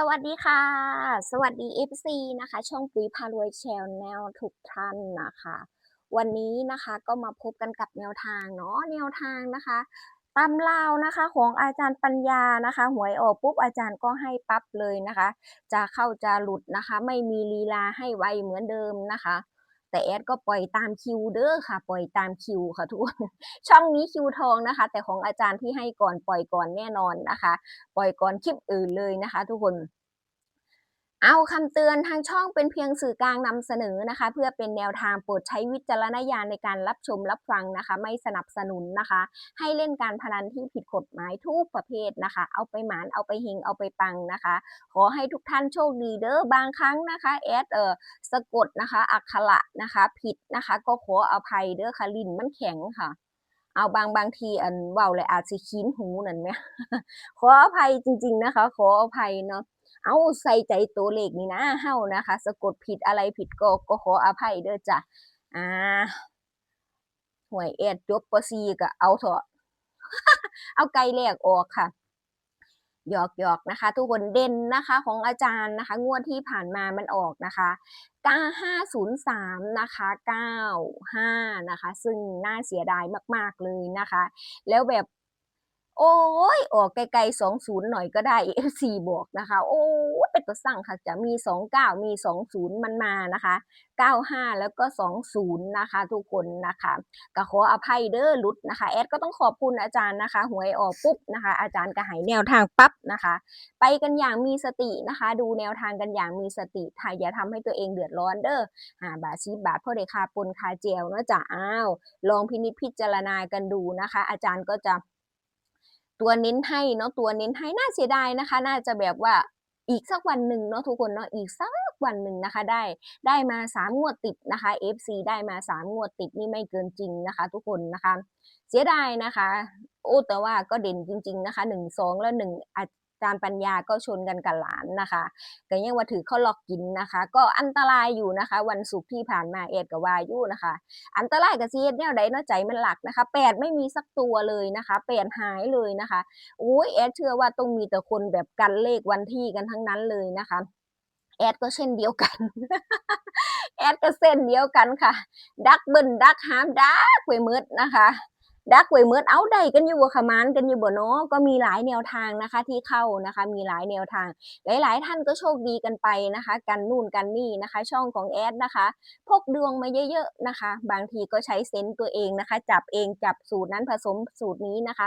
สวัสดีค่ะ สวัสดี FC นะคะ ช่องปุ๋ยพารวยแชนแนลทุกท่านนะคะ วันนี้นะคะก็มาพบกันกับแนวทางเนาะแนวทางนะคะตำราวนะคะของอาจารย์ปัญญานะคะ หวยออกปุ๊บอาจารย์ก็ให้ปั๊บเลยนะคะ จะเข้าจะหลุดนะคะ ไม่มีลีลาให้ไวเหมือนเดิมนะคะ แต่แอดก็ปล่อยตามคิวเด้อค่ะ ปล่อยตามคิวค่ะทุกคนช่องนี้คิวทองนะคะ แต่ของอาจารย์ที่ให้ก่อนปล่อยก่อนแน่นอนนะคะ ปล่อยก่อนคลิปอื่นเลยนะคะ ทุกคน เอาคำเตือนทางช่องเป็นเพียงสื่อกลางนำเสนอนะคะ เพื่อเป็นแนวทางโปรดใช้วิจารณญาณในการรับชมรับฟังนะคะ ไม่สนับสนุนนะคะ ให้เล่นการพนันที่ผิดกฎหมายทุกประเภทนะคะ เอาไปหมานเอาไปเฮงเอาไปปังนะคะ ขอให้ทุกท่านโชคดีเด้อบางครั้งนะคะแอดเออสะกดนะคะอักขระนะคะ ผิดนะคะ ก็ขออภัยเด้อค่ะลินมันแข็งค่ะเอาบางบางทีอันเว้าเลยอาจสิคีนหูนั่นไหมขออภัยจริง ๆนะคะ ขออภัยเนาะ เอาใส่ใจตัวเลขนี่นะเฮานะคะ สะกดผิดอะไรผิดก็ก็ขออภัยเด้อจ้ะอ่าหวยเอ็ดจบปซีก็เอาเถอะเอาไกลแรกออกค่ะหยอกหยอกนะคะ ทุกคนเด่นนะคะของอาจารย์นะคะ งวดที่ผ่านมามันออกนะคะ9503นะคะ95นะคะ ซึ่งน่าเสียดายมาก ๆ เลยนะคะ แล้วแบบ โอ้ยออกไกลๆ20หน่อยก็ได้ FC บอกนะคะ โอ้ยเป็นตัวสั่งค่ะจะมี29มี20มันมานะคะ95แล้วก็20นย์นะคะ ทุกคนนะคะก็ขออภัยเด้อลุดนะคะ แอดก็ต้องขอบคุณอาจารย์นะคะ หวยออกปุ๊บนะคะ อาจารย์ก็ให้แนวทางปั๊บนะคะ ไปกันอย่างมีสตินะคะ ดูแนวทางกันอย่างมีสติค่ะอย่าทำให้ตัวเองเดือดร้อนเด้อหาบาทสิบาทพ่อเดคาปนคาเจลเนาะจ้ะอ้าวลองพินิจพิจารณากันดูนะคะ อาจารย์ก็จะ ตัวเน้นให้เนาะตัวเน้นให้น่าเสียดายนะคะ น่าจะแบบว่าอีกสักวันหนึ่งเนาะทุกคนเนาะอีกสักวันหนึ่งนะคะ ได้ได้มาสามงวดติดนะคะ FC ได้มาสามงวดติดนี่ไม่เกินจริงนะคะ ทุกคนนะคะ เสียดายนะคะ โอ้แต่ว่าก็เด่นจริง ๆนะคะหนึ่งสองแล้วหนึ่งอ จารย์ปัญญาก็ชนกันกับหลานนะคะก็ยังว่าถือเขาหลอกกินนะคะ ก็อันตรายอยู่นะคะ วันศุกร์ที่ผ่านมาเอ็ดกับวายุนะคะ อันตรายกับซีเอ็ดเนี่ยใดเนาะใจมันหลักนะคะแปดไม่มีสักตัวเลยนะคะแปดหายเลยนะคะโอ้ยแอดเชื่อว่าต้องมีแต่คนแบบกันเลขวันที่กันทั้งนั้นเลยนะคะแอดก็เช่นเดียวกัน แอดก็เส้นเดียวกันค่ะ ดักเบิ้ลดักหามดักไว้มืดนะคะ ดักไว้มืดเอาได้กันอยู่บ่ขมานกันอยู่บ่เนาะก็มีหลายแนวทางนะคะที่เข้านะคะ มีหลายแนวทาง หลาย ๆ ท่านก็โชคดีกันไปนะคะ กันนู่นกันนี่นะคะ ช่องของแอดนะคะพกดวงมาเยอะ ๆ นะคะ บางทีก็ใช้เซนต์ตัวเองนะคะ จับเองจับสูตรนั้นผสมสูตรนี้นะคะ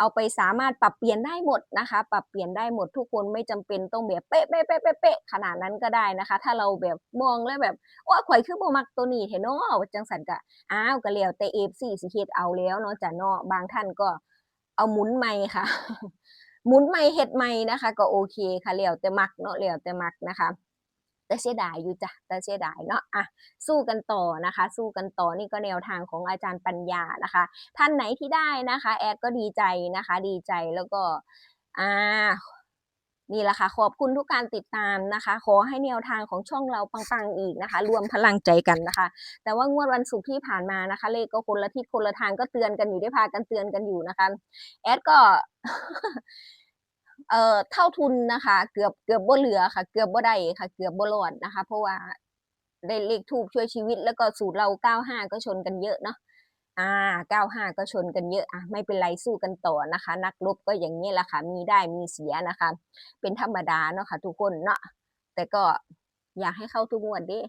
เอาไปสามารถปรับเปลี่ยนได้หมดนะคะ ปรับเปลี่ยนได้หมดทุกคนไม่จำเป็นต้องแบบเป๊ะเป๊ะเป๊ะเป๊ะขนาดนั้นก็ได้นะคะ ถ้าเราแบบมองแล้วแบบโอ้ข่อยคือบ่มักตัวนี้เถอะเนาะจังสันก็อ้าวก็แล้วแต่ FC สิเฮ็ดเอาแล้วเนาะจ้ะเนาะบางท่านก็เอาหมุนใหม่ค่ะหมุนใหม่เฮ็ดใหม่นะคะ ก็โอเคค่ะแล้วแต่มักเนาะแล้วแต่มักนะคะ แต่เสียดายอยู่จ้ะแต่เสียดายเนาะอะสู้กันต่อนะคะ สู้กันต่อนี่ก็แนวทางของอาจารย์ปัญญานะคะ ท่านไหนที่ได้นะคะ แอดก็ดีใจนะคะ ดีใจแล้วก็อ่านี่แหละค่ะ ขอบคุณทุกการติดตามนะคะ ขอให้แนวทางของช่องเราปังๆอีกนะคะ รวมพลังใจกันนะคะ แต่ว่างวดวันศุกร์ที่ผ่านมานะคะ เลขก็คนละทิศคนละทางก็เตือนกันอยู่ได้พากันเตือนกันอยู่นะคะ แอดก็ เอ่อเท่าทุนนะคะ เกือบเกือบบ่เหลือค่ะ เกือบบ่ได้ค่ะ เกือบบ่รอดนะคะ เพราะว่าได้เลขทูบช่วยชีวิต แล้วก็สูตรเรา95ก็ชนกันเยอะเนาะอ่า95ก็ชนกันเยอะอะไม่เป็นไรสู้กันต่อนะคะ นักรบก็อย่างนี้แหละค่ะ มีได้มีเสียนะคะ เป็นธรรมดาเนาะค่ะ ทุกคนเนาะแต่ก็อยากให้เข้าทุกงวดด้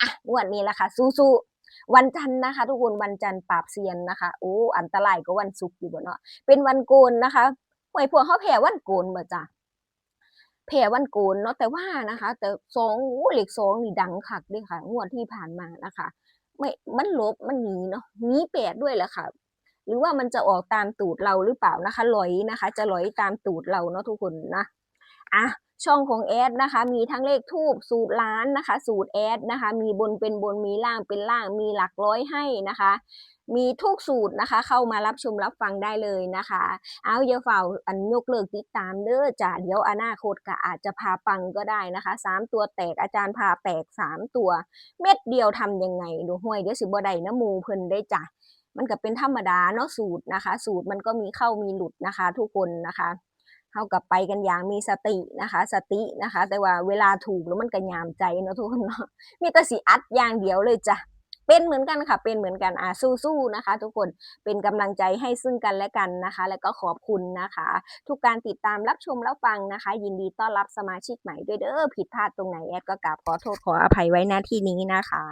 อะงวดนี้แหละค่ะ สู้ๆวันจันทร์นะคะ ทุกคนวันจันทร์ปราบเซียนนะคะโอ้อันตรายก็วันศุกร์อยู่บ่เนาะเป็นวันโกนนะคะ หวยพวกเขาแผ่วันโกนบ่จ้ะแผ่วันโกนเนาะแต่ว่านะคะ แต่สองอู้เลขสองนี่ดังคักด้วยค่ะ งวดที่ผ่านมานะคะไม่มันลบมันหนีเนาะหนีแปดด้วยแหละค่ะ หรือว่ามันจะออกตามตูดเราหรือเปล่านะคะลอยนะคะ จะลอยตามตูดเราเนาะทุกคนนะอะช่องของแอดนะคะ มีทั้งเลขทูบสูตรล้านนะคะ สูตรแอดนะคะ มีบนเป็นบนมีล่างเป็นล่างมีหลักร้อยให้นะคะ มีทุกสูตรนะคะ เข้ามารับชมรับฟังได้เลยนะคะ เอาอย่าเฝ้าอันยกเลิกติดตามเด้อจ้ะเดี๋ยวอนาคตก็อาจจะพาปังก็ได้นะคะสามตัวแตกอาจารย์พาแตกสามตัว เม็ดเดียวทำยังไงดูห้วยเดี๋ยวสิบ่ได้น้ำมูเพิ่นได้จ้ะมันก็เป็นธรรมดาเนาะสูตรนะคะ สูตรมันก็มีเข้ามีหลุดนะคะ ทุกคนนะคะเฮากับไปกันอย่างมีสตินะคะ สตินะคะ แต่ว่าเวลาถูกแล้วมันก็ยามใจเนาะทุกคนเนาะมีแต่สิอัดอย่างเดียวเลยจ้ะ เป็นเหมือนกันค่ะ เป็นเหมือนกันอ่าสู้ๆนะคะ ทุกคนเป็นกำลังใจให้ซึ่งกันและกันนะคะ แล้วก็ขอบคุณนะคะ ทุกการติดตามรับชมรับฟังนะคะ ยินดีต้อนรับสมาชิกใหม่ด้วยเด้อผิดพลาดตรงไหนแอดก็กราบขอโทษขออภัยไว้หน้าที่นี้นะคะ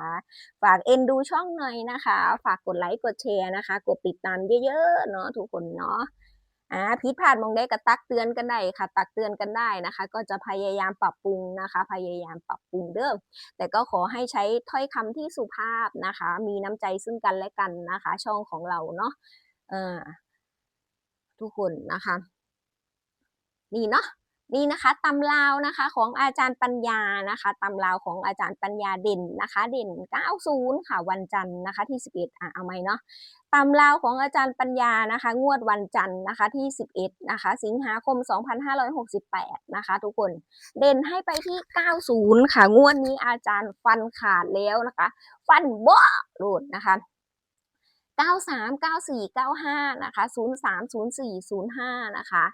ฝากเอ็นดูช่องหน่อยนะคะ ฝากกดไลค์กดแชร์นะคะ กดติดตามเยอะๆเนาะทุกคนเนาะ อ่าผิดพลาดมองได้ก็ตักเตือนกันได้ค่ะ ตักเตือนกันได้นะคะ ก็จะพยายามปรับปรุงนะคะ พยายามปรับปรุงเด้อแต่ก็ขอให้ใช้ถ้อยคำที่สุภาพนะคะ มีน้ำใจซึ่งกันและกันนะคะ ช่องของเราเนาะเออทุกคนนะคะ นี่เนาะ นี่นะคะตำราวนะคะของอาจารย์ปัญญานะคะตำราวของอาจารย์ปัญญาเด่นนะคะ เด่น 90 ค่ะวันจันทร์นะคะที่ 11อะเอาไหมเนาะตำราวของอาจารย์ปัญญานะคะ งวดวันจันทร์นะคะที่ 11นะคะ สิงหาคม 2568 นะคะ ทุกคนเด่นให้ไปที่ 90 ค่ะ งวดนี้อาจารย์ฟันขาดแล้วนะคะ ฟันบ่โหลดนะคะ93 94 95 นะคะ 03 04 05 นะคะ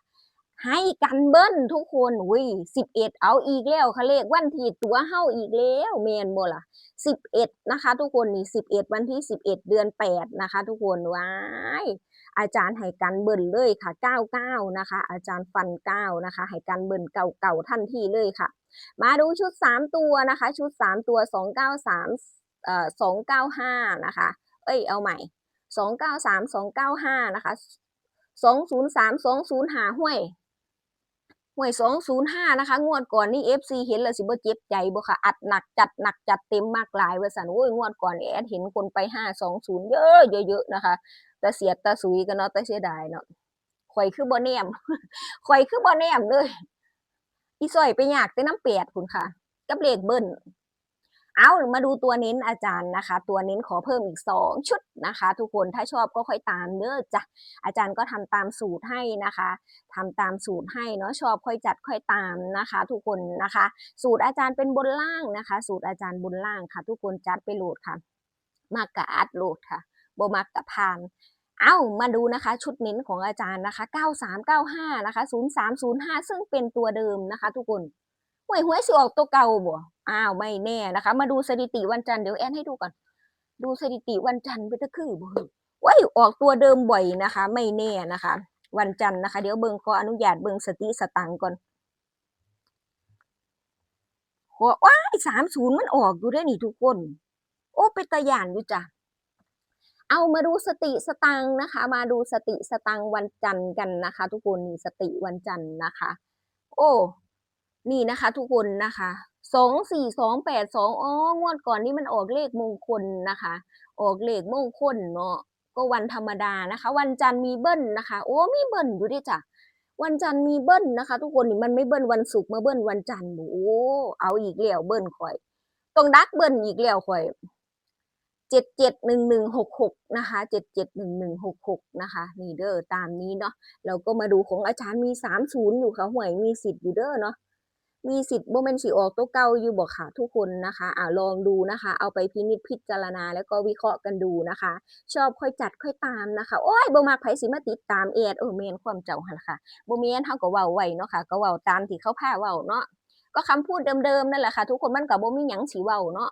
ให้กันเบิ้ลทุกคนอุ้ยสิบเอ็ดเอาอีกแล้วคะเลขวันที่ตัวเฮาอีกแล้วเมนบ่ล่ะสิบเอ็ดนะคะ ทุกคนนี่สิบเอ็ดวันที่สิบเอ็ดเดือนแปดนะคะ ทุกคนว้ายอาจารย์ให้กันเบิ้ลเลยค่ะเก้าเก้านะคะ อาจารย์ฟันเก้านะคะให้กันเบิ้ลเก่าเก่าทันทีเลยค่ะ มาดูชุดสามตัวนะคะ ชุดสามตัวสองเก้าสามเอ่อสองเก้าห้านะคะ เอ้ยเอาใหม่สองเก้าสามสองเก้าห้านะคะสองศูนย์สามสองศูนย์หาห้วย หวยสองศูนะคะ งวดก่อนนี่ FC เห็นแล้วสิบ่เจ็บใจบ่ค่ะ อัดหนักจัดหนักจัดเต็มมากหลายว่าซั่นโอ้ยงวดก่อนแอดเห็นคนไปห้าสองศูนย์เยอะเยอะๆนะคะแต่เสียตาสุยกันเนาะแต่เสียดายเนาะข่อยคือบ่แนมข่อยคือบ่แนมเลยอีสอยไปอยากแต่น้ำเปดคุณค่ะ กับเลขเบิ้ล เอามาดูตัวเน้นอาจารย์นะคะ ตัวเน้นขอเพิ่มอีก 2 ชุดนะคะ ทุกคนถ้าชอบก็ค่อยตามเด้อจ้ะอาจารย์ก็ทำตามสูตรให้นะคะทำตามสูตรให้เนาะชอบค่อยจัดค่อยตามนะคะ ทุกคนนะคะ สูตรอาจารย์เป็นบนล่างนะคะ สูตรอาจารย์บนล่างค่ะ ทุกคนจัดไปโหลดค่ะมากกะอัดโหลดค่ะบมักกะพานเอ้ามาดูนะคะชุดเน้นของอาจารย์นะคะ 9395 นะคะ 0305 ซึ่งเป็นตัวเดิมนะคะ ทุกคน หวยหวยสิออกตัวเก่าบ่อ้าวไม่แน่นะคะ มาดูสถิติวันจันทร์เดี๋ยวแอนให้ดูก่อน ดูสถิติวันจันทร์เป็นตะคือบ่เฮ้ยว้ยออกตัวเดิมบ่อยนะคะ ไม่แน่นะคะ วันจันทร์นะคะ เดี๋ยวเบิงขออนุญาตเบิงสติสตังก่อนขอว้าย30มันออกอยู่ได้อนี่ทุกคน โอ้เป็นตาย่านอยู่จ้ะเอามาดูสติสตังนะคะ มาดูสติสตังวันจันทร์กันนะคะ ทุกคนนี่สติวันจันทร์นะคะ โอ้ นี่นะคะทุกคนนะคะสองสี่สองแปดสองอ๋องวดก่อนนี่มันออกเลขมงคลนะคะ ออกเลขมงคลเนาะก็วันธรรมดานะคะ วันจันทร์มีเบิ้ลนะคะ โอ้มีเบิ้ลอยู่ด้วยจ้ะวันจันทร์มีเบิ้ลนะคะ ทุกคนนี่มันไม่เบิ้ลวันศุกร์มาเบิ้ลวันจันทร์โอ้เอาอีกแล้วเบิ้ลข่อยต้องดักเบิ้ลอีกแล้วข่อยเจ็ดเจ็ดหนึ่งหนึ่งหกหกนะคะเจ็ดเจ็ดหนึ่งหนึ่งหกหกนะคะนี่เด้อตามนี้เนาะเราก็มาดูของอาจารย์มีสามศูนย์อยู่ค่ะหวยมีสิทธิ์อยู่เด้อเนาะ มีสิทธิ์โมเมนสีออกตัวเก่าอยู่บอกค่ะทุกคนนะคะอ่าลองดูนะคะ เอาไปพินิจพิจารณาแล้วก็วิเคราะห์กันดูนะคะ ชอบค่อยจัดค่อยตามนะคะ โอ้ยบ่มักไผสิมาติดตามเอดเออเมนความเจ้าหั่นล่ะค่ะบ่แม่นเฮาก็เว้าไว้เนาะค่ะก็เว้าตามที่เขาพาเว้าเนาะ ก็คำพูดเดิมๆนั่นแหละค่ะ ทุกคนมันกับ่มีหยังสีเว้าเนาะ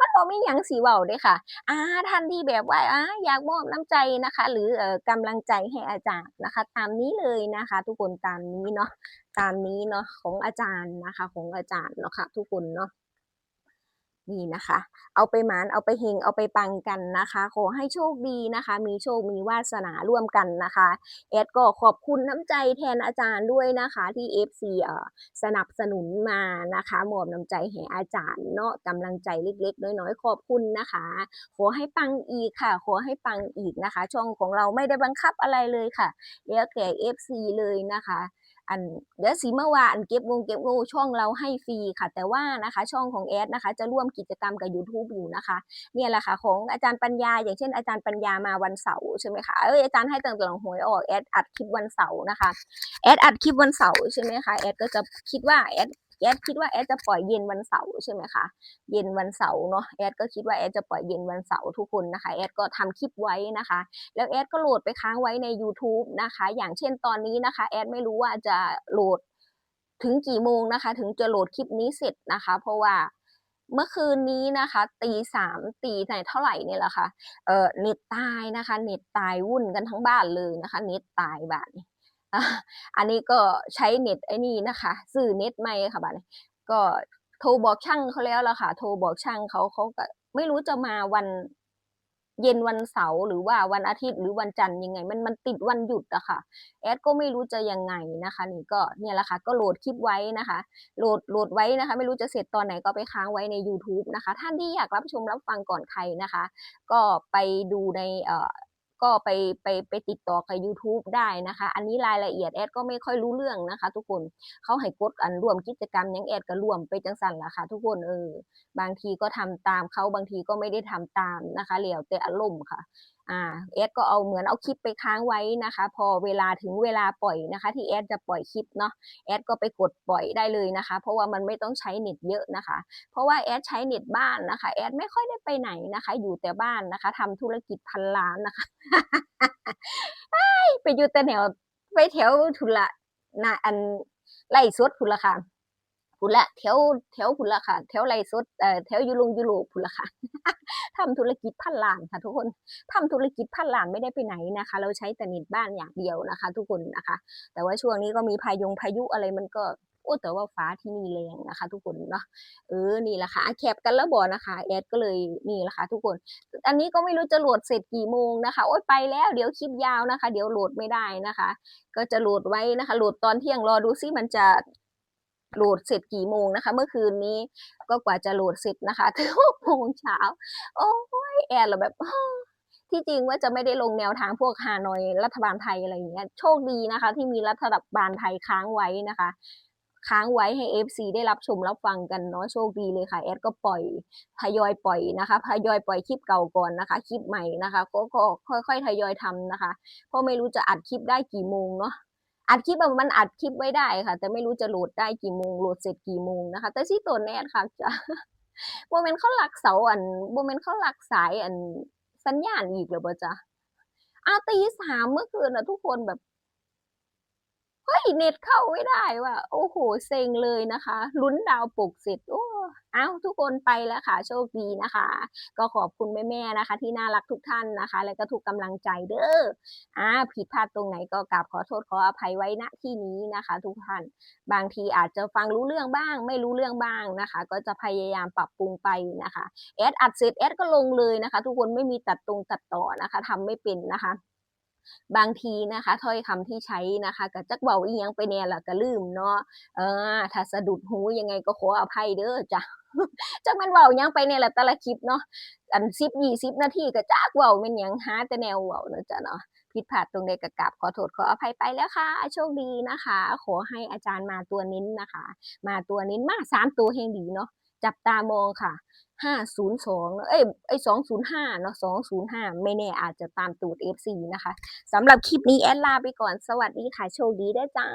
มันบ่มีหยังสีเว้าเด้ค่ะอ่าท่านที่แบบว่าอ่าอยากมอบน้ำใจนะคะ หรือเอ่อกำลังใจให้อาจารย์นะคะ ตามนี้เลยนะคะ ทุกคนตามนี้เนาะตามนี้เนาะของอาจารย์นะคะ ของอาจารย์เนาะค่ะ ทุกคนเนาะ นี่นะคะ เอาไปหมานเอาไปเฮงเอาไปปังกันนะคะ ขอให้โชคดีนะคะ มีโชคมีวาสนาร่วมกันนะคะแอดก็ขอบคุณน้ำใจแทนอาจารย์ด้วยนะคะ ที่ FC เอ่อสนับสนุนมานะคะมอบน้ำใจให้อาจารย์เนาะกำลังใจเล็ก ๆ น้อยๆขอบคุณนะคะ ขอให้ปังอีกค่ะ ขอให้ปังอีกนะคะ ช่องของเราไม่ได้บังคับอะไรเลยค่ะแล้วแต่ FC เลยนะคะ อันเดี๋ยวสีเมื่อวานอันเก็บงงเก็บงูช่องเราให้ฟรีค่ะ แต่ว่านะคะช่องของแอดนะคะ จะร่วมกิจกรรมกับ YouTube อยู่นะคะ เนี่ยแหละค่ะของอาจารย์ปัญญา อย่างเช่นอาจารย์ปัญญามาวันเสาร์ใช่ไหมคะเอออาจารย์ให้ตั้งแต่หลังหวยออกแอดอัดคลิปวันเสาร์นะคะแอดอัดคลิปวันเสาร์ใช่ไหมคะแอดก็จะคิดว่าแอด แอดคิดว่าแอดจะปล่อยเย็นวันเสาร์ใช่ไหมคะเย็นวันเสาร์เนาะแอดก็คิดว่าแอดจะปล่อยเย็นวันเสาร์ทุกคนนะคะแอดก็ทำคลิปไว้นะคะ แล้วแอดก็โหลดไปค้างไว้ใน YouTube นะคะ อย่างเช่นตอนนี้นะคะแอดไม่รู้ว่าจะโหลดถึงกี่โมงนะคะ ถึงจะโหลดคลิปนี้เสร็จนะคะ เพราะว่าเมื่อคืนนี้นะคะตีสามตีไหนเท่าไหร่เนี่ยแหละค่ะเออเน็ตตายนะคะ เน็ตตายวุ่นกันทั้งบ้านเลยนะคะ เน็ตตายบ้านนี้ อันนี้ก็ใช้เน็ตไอ้นี่นะคะซื้อเน็ตใหม่ค่ะบ้านก็โทรบอกช่างเขาแล้วล่ะค่ะ โทรบอกช่างเขาเขาก็ไม่รู้จะมาวันเย็นวันเสาร์หรือว่าวันอาทิตย์หรือวันจันทร์ยังไง มันมันติดวันหยุดอะค่ะ แอดก็ไม่รู้จะยังไงนะคะ นี่ก็เนี่ยแหละค่ะ ก็โหลดคลิปไว้นะคะ โหลดโหลดไว้นะคะ ไม่รู้จะเสร็จตอนไหนก็ไปค้างไว้ใน YouTube นะคะ ท่านที่อยากรับชมรับฟังก่อนใครนะคะ ก็ไปดูในเอ่อ ก็ไปไปไปติดต่อกับ YouTube ได้นะคะ อันนี้รายละเอียดแอดก็ไม่ค่อยรู้เรื่องนะคะ ทุกคนเขาให้กดอันร่วมกิจกรรมยังแอดก็ร่วมไปจังสันละค่ะ ทุกคนเออบางทีก็ทำตามเขาบางทีก็ไม่ได้ทำตามนะคะเหลียวแต่อารมณ์ค่ะอ่าแอดก็เอาเหมือนเอาคลิปไปค้างไว้นะคะ พอเวลาถึงเวลาปล่อยนะคะ ที่แอดจะปล่อยคลิปเนาะแอดก็ไปกดปล่อยได้เลยนะคะ เพราะว่ามันไม่ต้องใช้เน็ตเยอะนะคะ เพราะว่าแอดใช้เน็ตบ้านนะคะแอดไม่ค่อยได้ไปไหนนะคะ อยู่แต่บ้านนะคะทำธุรกิจพันล้านนะคะไปอยู่แต่แถวไปแถวทุละนะอันไล่สดทุละค่ะ พุนละแถวแถวพุนละค่ะ แถวไล่สดเอ่อแถวยุโรปยุโรปพุนละค่ะทำธุรกิจพันล้านค่ะ ทุกคนทำธุรกิจพันล้านไม่ได้ไปไหนนะคะ เราใช้แต่เน็ตบ้านอย่างเดียวนะคะ ทุกคนนะคะ แต่ว่าช่วงนี้ก็มีพายงพายุอะไรมันก็โอ้แต่ว่าฟ้าที่นี่แรงนะคะ ทุกคนเนาะเออนี่แหละค่ะแคปกันแล้วบอนะคะแอดก็เลยนี่แหละค่ะทุกคน อันนี้ก็ไม่รู้จะโหลดเสร็จกี่โมงนะคะ โอ๊ยไปแล้วเดี๋ยวคลิปยาวนะคะ เดี๋ยวโหลดไม่ได้นะคะ ก็จะโหลดไว้นะคะโหลดตอนเที่ยงรอดูซิมันจะ โหลดเสร็จกี่โมงนะคะ เมื่อคืนนี้ก็กว่าจะโหลดเสร็จนะคะถึงหกโมงเช้าโอ้ยแอดเราแบบที่จริงว่าจะไม่ได้ลงแนวทางพวกฮานอยรัฐบาลไทยอะไรอย่างเงี้ยโชคดีนะคะ ที่มีรัฐบาลไทยค้างไว้นะคะ ค้างไว้ให้ FC ได้รับชมรับฟังกันเนาะโชคดีเลยค่ะแอดก็ปล่อยทยอยปล่อยนะคะทยอยปล่อยคลิปเก่าก่อนนะคะ คลิปใหม่นะคะ ก็ก็ค่อยๆทยอยทำนะคะ เพราะไม่รู้จะอัดคลิปได้กี่โมงเนาะ อัดคลิปมันอัดคลิปไว้ได้ค่ะ แต่ไม่รู้จะโหลดได้กี่โมงโหลดเสร็จกี่โมงนะคะ แต่ที่ตัวแนทค่ะจะโมเมนต์เขาหลักเสาอันโมเมนต์เขาหลักสายอันสัญญาณอีกหรือเปล่าจ๊ะอาตีสามเมื่อคืนนะทุกคนแบบ เฮ้ยเน็ตเข้าไม่ได้ว่ะโอ้โหเซ็งเลยนะคะลุ้นดาวปลุกเสร็จโอ้อ้าวทุกคนไปแล้วค่ะ โชคดีนะคะ ก็ขอบคุณแม่ๆนะคะ ที่น่ารักทุกท่านนะคะ แล้วก็ทุกกำลังใจเด้ออ่าผิดพลาดตรงไหนก็กราบขอโทษขออภัยไว้ณที่นี้นะคะ ทุกท่านบางทีอาจจะฟังรู้เรื่องบ้าง ไม่รู้เรื่องบ้างนะคะ ก็จะพยายามปรับปรุงไปนะคะแอดอัดเสร็จแอดก็ลงเลยนะคะ ทุกคนไม่มีตัดตรงตัดต่อนะคะทำไม่เป็นนะคะ บางทีนะคะถ้อยคำที่ใช้นะคะก็จักเบาอีหยังไปแน่ละก็ลืมเนาะเออถ้าสะดุดหูยังไงก็ขออภัยเด้อจ้ะจักแมันเว้าหยังไปแน่ละแต่ละคลิปเนาะอัน10 20นาทีก็จักเว้าแม่นหยังหาแต่แนวเว้าเนาะจ้ะเนาะผิดพลาดตรงใดก็กราบขอโทษขออภัยไปแล้วค่ะ โชคดีนะคะ ขอให้อาจารย์มาตัวเน้นนะคะ มาตัวเน้นมาสามตัวแห่งดีเนาะจับตามองค่ะ ห้าศูนย์สองเอ้ยไอ้สองศูนย์ห้าเนาะสองศูนย์ห้าไม่แน่อาจจะตามตูดเอฟซีนะคะสำหรับคลิปนี้แอดลาไปก่อนสวัสดีค่ะโชคดีได้จ้า